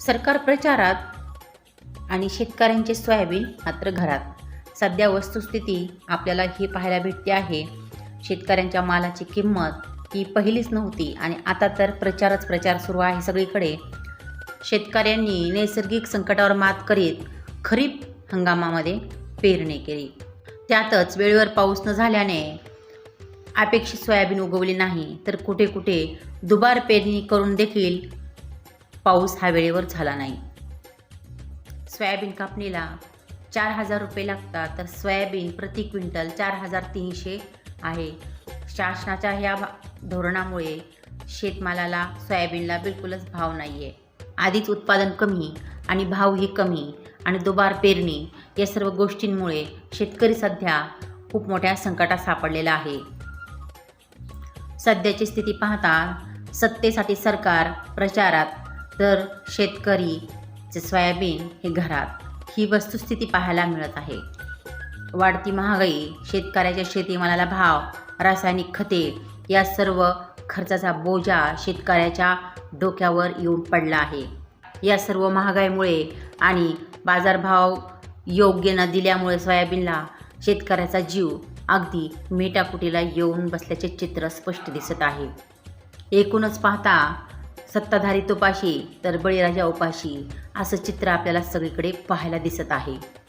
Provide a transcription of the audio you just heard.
सरकार प्रचारात आणि शेतकऱ्यांचे सोयाबीन मात्र घरात. सध्या वस्तुस्थिती आपल्याला ही पाहायला भेटते आहे. शेतकऱ्यांच्या मालाची किंमत ही पहिलीच नव्हती आणि आता तर प्रचारच प्रचार सुरू आहे सगळीकडे. शेतकऱ्यांनी नैसर्गिक संकटावर मात करीत खरीप हंगामामध्ये पेरणी केली. त्यातच वेळेवर पाऊस न झाल्याने अपेक्षित सोयाबीन उगवली नाही तर कुठे कुठे दुबार पेरणी करून देखील पाऊस हा वेळेवर झाला नाही. सोयाबीन कापणीला चार हजार रुपये लागतात तर सोयाबीन प्रति क्विंटल चार हजार तीनशे आहे. शासनाच्या ह्या भा- धोरणामुळे शेतमालाला सोयाबीनला बिलकुलच भाव नाही आहे आधीच उत्पादन कमी आणि भावही कमी आणि दुबार पेरणी या सर्व गोष्टींमुळे शेतकरी सध्या खूप मोठ्या संकटात सापडलेला आहे. सध्याची स्थिती पाहता सत्तेसाठी सरकार प्रचारात तर शेतकरीचे सोयाबीन हे घरात ही वस्तुस्थिती पाहायला मिळत आहे. वाढती महागाई शेतकऱ्याच्या शेतीमालाला भाव रासायनिक खते या सर्व खर्चाचा बोजा शेतकऱ्याच्या डोक्यावर येऊन पडला आहे. या सर्व महागाईमुळे आणि बाजारभाव योग्य न दिल्यामुळे सोयाबीनला शेतकऱ्याचा जीव अगदी मेटाकुटीला येऊन बसल्याचे चित्र स्पष्ट दिसत आहे. एकूणच पाहता सत्ताधारी तुपाशी तर बळीराजा उपाशी असं चित्र आपल्याला सगळीकडे पाहायला दिसत आहे.